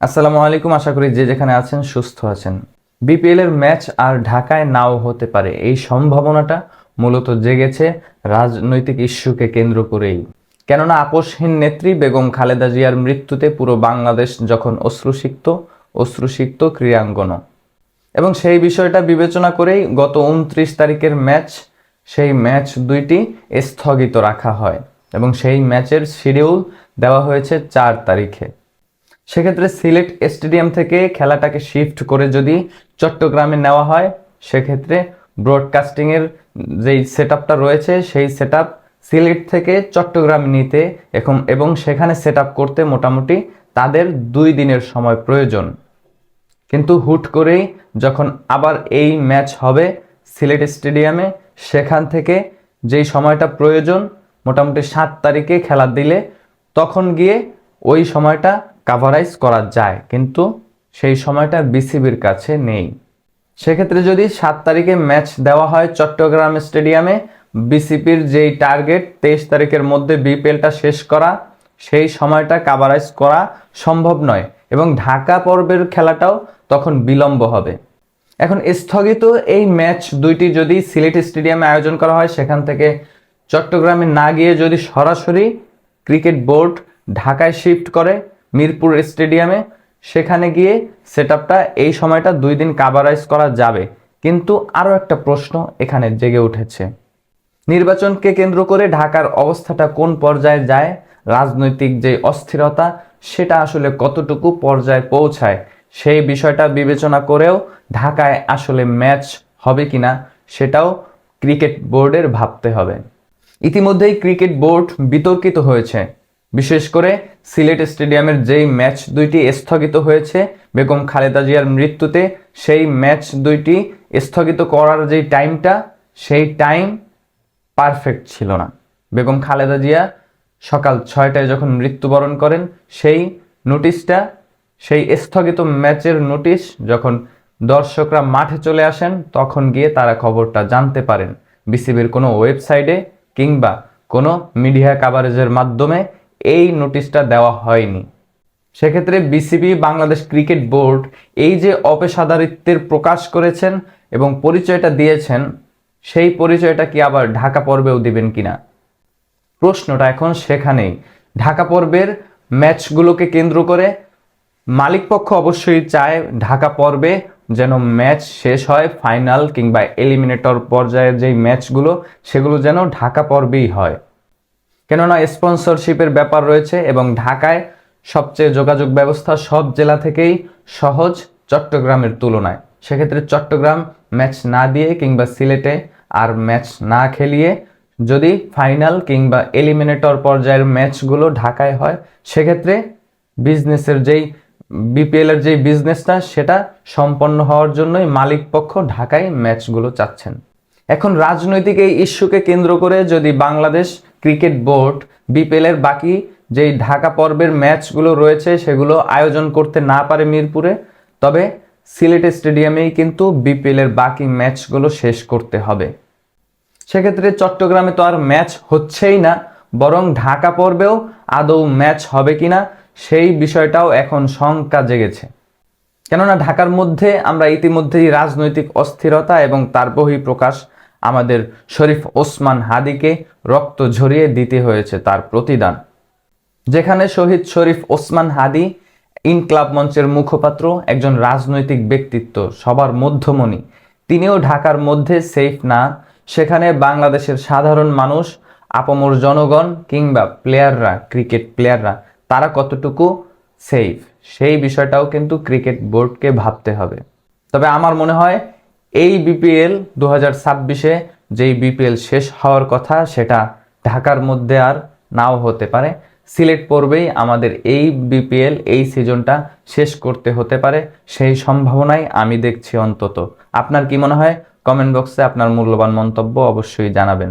আসসালামু আলাইকুম, আশা করি যে যেখানে আছেন সুস্থ আছেন। বিপিএল এর ম্যাচ আর ঢাকায় নাও হতে পারে, এই সম্ভাবনাটা মূলত জেগেছে রাজনৈতিক ইস্যুকে কেন্দ্র করেই। কেননা আপোষহীন নেত্রী বেগম খালেদা জিয়ার মৃত্যুতে পুরো বাংলাদেশ যখন অশ্রুসিক্ত অশ্রুসিক্ত ক্রীড়াঙ্গন। এবং সেই বিষয়টা বিবেচনা করেই গত উনত্রিশ তারিখের ম্যাচ, সেই ম্যাচ দুইটি স্থগিত রাখা হয়। এবং সেই ম্যাচের শিডিউল দেওয়া হয়েছে চার তারিখে। সেক্ষেত্রে সিলেট স্টেডিয়াম থেকে খেলাটাকে শিফট করে যদি চট্টগ্রামে নেওয়া হয়, সেক্ষেত্রে ব্রডকাস্টিংয়ের যেই সেট রয়েছে, সেই সেট সিলেট থেকে চট্টগ্রাম নিতে এখন এবং সেখানে সেট করতে মোটামুটি তাদের দুই দিনের সময় প্রয়োজন। কিন্তু হুট করেই যখন আবার এই ম্যাচ হবে সিলেট স্টেডিয়ামে, সেখান থেকে যেই সময়টা প্রয়োজন, মোটামুটি সাত তারিখে খেলা দিলে, তখন গিয়ে ওই সময়টা কাভারাইজ করা যায়, কিন্তু সেই সময়টা বিসিবির কাছে নেই। সেক্ষেত্রে যদি সাত তারিখে ম্যাচ দেওয়া হয় চট্টগ্রাম স্টেডিয়ামে বিসিপির যেই টার্গেট তেইশ তারিখের মধ্যে বিপিএলটা শেষ করা, সেই সময়টা কাভারাইজ করা সম্ভব নয় এবং ঢাকা পর্বের খেলাটাও তখন বিলম্ব হবে। এখন স্থগিত এই ম্যাচ দুইটি যদি সিলেট স্টেডিয়ামে আয়োজন করা হয়, সেখান থেকে চট্টগ্রামে না গিয়ে যদি সরাসরি ক্রিকেট বোর্ড ঢাকায় শিফট করে মিরপুর স্টেডিয়ামে, সেখানে গিয়ে সেট এই সময়টা দুই দিন কাভারাইজ করা যাবে। কিন্তু আরও একটা প্রশ্ন এখানে জেগে উঠেছে। নির্বাচনকে কেন্দ্র করে ঢাকার অবস্থাটা কোন পর্যায়ে যায়, রাজনৈতিক যে অস্থিরতা, সেটা আসলে কতটুকু পর্যায়ে পৌঁছায়, সেই বিষয়টা বিবেচনা করেও ঢাকায় আসলে ম্যাচ হবে কিনা, সেটাও ক্রিকেট বোর্ডের ভাবতে হবে। ইতিমধ্যেই ক্রিকেট বোর্ড বিতর্কিত হয়েছে। বিশেষ করে সিলেট স্টেডিয়ামের যেই ম্যাচ দুইটি স্থগিত হয়েছে, বেগম খালেদা জিয়ার মৃত্যুতে সেই ম্যাচ দুইটি স্থগিত করার যেই টাইমটা, সেই টাইম পারফেক্ট ছিল না। বেগম খালেদা জিয়া সকাল ছয়টায় যখন মৃত্যুবরণ করেন, সেই নোটিশটা, সেই স্থগিত ম্যাচের নোটিশ যখন দর্শকরা মাঠে চলে আসেন, তখন গিয়ে তারা খবরটা জানতে পারেন। বিসিবির কোনো ওয়েবসাইটে কিংবা কোনো মিডিয়া কাভারেজের মাধ্যমে এই নোটিশটা দেওয়া হয়নি। সেক্ষেত্রে বিসিবি, বাংলাদেশ ক্রিকেট বোর্ড এই যে অপেশাদারিত্বের প্রকাশ করেছেন এবং পরিচয়টা দিয়েছেন, সেই পরিচয়টা কি আবার ঢাকা পর্বেও দিবেন কিনা? প্রশ্নটা এখন সেখানেই। ঢাকা পর্বের ম্যাচগুলোকে কেন্দ্র করে মালিকপক্ষ অবশ্যই চায় ঢাকা পর্বে যেন ম্যাচ শেষ হয়, ফাইনাল কিংবা এলিমিনেটর পর্যায়ের যেই ম্যাচগুলো, সেগুলো যেন ঢাকা পর্বেই হয়। কেননা স্পন্সরশিপের ব্যাপার রয়েছে এবং ঢাকায় সবচেয়ে যোগাযোগ ব্যবস্থা সব জেলা থেকেই সহজ চট্টগ্রামের তুলনায়। সেক্ষেত্রে চট্টগ্রাম ম্যাচ না দিয়ে কিংবা সিলেটে আর ম্যাচ না খেলিয়ে যদি ফাইনাল কিংবা এলিমিনেটর পর্যায়ের ম্যাচগুলো ঢাকায় হয়, সেক্ষেত্রে বিজনেসের যেই বিপিএল এর যেই বিজনেসটা, সেটা সম্পন্ন হওয়ার জন্যই মালিক পক্ষ ঢাকায় ম্যাচগুলো চাচ্ছেন। এখন রাজনৈতিক এই ইস্যুকে কেন্দ্র করে যদি বাংলাদেশ ক্রিকেট বোর্ড বিপিএল এর বাকি যেই ঢাকা পর্বের ম্যাচগুলো রয়েছে সেগুলো আয়োজন করতে না পারে মিরপুরে। তবে সিলেট স্টেডিয়ামেই কিন্তু বিপিএল এর বাকি ম্যাচগুলো শেষ করতে হবে। সেক্ষেত্রে চট্টগ্রামে তো আর ম্যাচ হচ্ছেই না, বরং ঢাকা পর্বেও আদৌ ম্যাচ হবে কিনা সেই বিষয়টাও এখন শঙ্কা জেগেছে। কেননা ঢাকার মধ্যে আমরা ইতিমধ্যেই রাজনৈতিক অস্থিরতা এবং তার বহিঃপ্রকাশ আমাদের শরীফ ওসমান হাদিকে রক্ত ঝরিয়ে দিতে হয়েছে তার প্রতিদান। যেখানে শহীদ শরীফ ওসমান হাদি ইনক্লাব মঞ্চের মুখপাত্র, একজন রাজনৈতিক ব্যক্তিত্ব, সবার মধ্যমণি। তিনিও ঢাকার মধ্যে সেফ না, সেখানে বাংলাদেশের সাধারণ মানুষ, আপামর জনগণ কিংবা প্লেয়াররা, ক্রিকেট প্লেয়াররা, তারা কতটুকু সেফ? সেই বিষয়টাও কিন্তু ক্রিকেট বোর্ডকে ভাবতে হবে। তবে আমার মনে হয় এই বিপিএল দু হাজার ছাব্বিশে যেই বিপিএল শেষ হওয়ার কথা, সেটা ঢাকার মধ্যে আর নাও হতে পারে। সিলেট পর্বেই আমাদের এই বিপিএল, এই সিজনটা শেষ করতে হতে পারে, সেই সম্ভাবনাই আমি দেখছি অন্তত। আপনার কি মনে হয়? কমেন্ট বক্সে আপনার মূল্যবান মন্তব্য অবশ্যই জানাবেন।